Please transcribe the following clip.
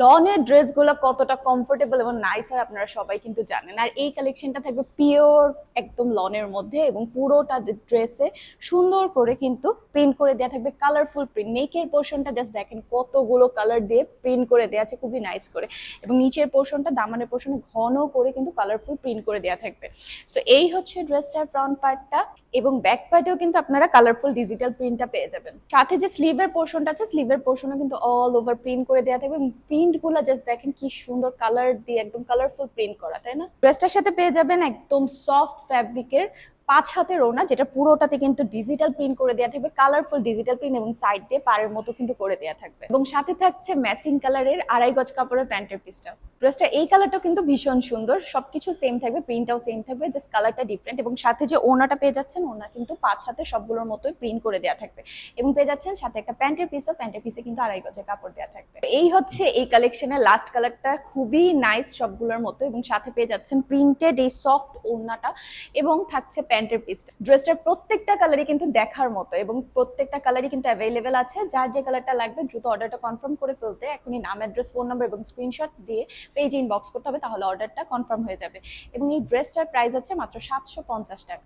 লনের ড্রেসগুলো কতটা কমফোর্টেবল এবং নাইস হয় আপনারা সবাই কিন্তু জানেন। আর এই কালেকশনটা থাকবে পিওর একদম লনের মধ্যে এবং পুরোটা ড্রেসে সুন্দর করে কিন্তু প্রিন্ট করে দেওয়া থাকবে কালারফুল প্রিন্ট নেকের পোর্শনটা জাস্ট দেখেন কতগুলো কালার দিয়ে প্রিন্ট করে দেওয়া আছে, খুবই নাইস করে। এবং নিচের পোর্শনটা দামানের পোর্শনে ঘন করে কিন্তু কালারফুল প্রিন্ট করে দেওয়া থাকবে। সো এই হচ্ছে ড্রেসটার ফ্রন্ট পার্টটা এবং ব্যাক পার্টেও কিন্তু আপনারা কালারফুল ডিজিটাল প্রিন্টটা পেয়ে যাবেন। সাথে যে স্লিভের পোর্শনটা আছে স্লিভের পোর্শনও কিন্তু অল ওভার প্রিন্ট করে দেওয়া থাকবে এবং প্রিন্টগুলো জাস্ট দেখেন কি সুন্দর কালার দিয়ে একদম কালারফুল প্রিন্ট করা, তাই না? ড্রেসটার সাথে পেয়ে যাবেন একদম সফট ফ্যাব্রিকের পাঁচ হাতের ওনা যেটা পুরোটাতে কিন্তু ডিজিটাল প্রিন্ট করে দেওয়া থাকবে কালারফুল ডিজিটাল প্রিন্ট এবং সাইড দিয়ে পাড়ের মতো কিন্তু করে দেওয়া থাকবে। এবং সাথে থাকছে ম্যাচিং কালারের আড়াই গজ কাপড়ের প্যান্টের পিসটা ড্রেসটা এই কালারটাও কিন্তু ভীষণ সুন্দর। সবকিছু সেম থাকবে প্রিন্টটাও সেম থাকবে জাস্ট কালারটা ডিফারেন্ট এবং সাথে যে ওনাটা পেয়ে যাচ্ছেন ওনা কিন্তু পাঁচ হাতে সবগুলোর মতোই প্রিন্ট করে দেওয়া থাকবে। এবং পেয়ে যাচ্ছেন সাথে একটা প্যান্টের পিসও প্যান্টের পিসে কিন্তু আড়াই গজের কাপড় দেওয়া থাকবে। এই হচ্ছে এই কালেকশনের লাস্ট কালারটা খুবই নাইস সবগুলোর মতো এবং সাথে পেয়ে যাচ্ছেন প্রিন্টেড এই সফট ওড়নাটা এবং থাকছে প্যান্টের পিসটা ড্রেসটার প্রত্যেকটা কালারই কিন্তু দেখার মতো এবং প্রত্যেকটা কালারই কিন্তু অ্যাভেলেবেল আছে। যার যে কালারটা লাগবে, দ্রুত অর্ডারটা কনফার্ম করে ফেলতে এখনই নাম অ্যাড্রেস ফোন নাম্বার এবং স্ক্রিনশট দিয়ে পেজে ইনবক্স করতে হবে, তাহলে অর্ডারটা কনফার্ম হয়ে যাবে। এবং এই ড্রেসটার প্রাইস হচ্ছে মাত্র সাতশো পঞ্চাশ টাকা।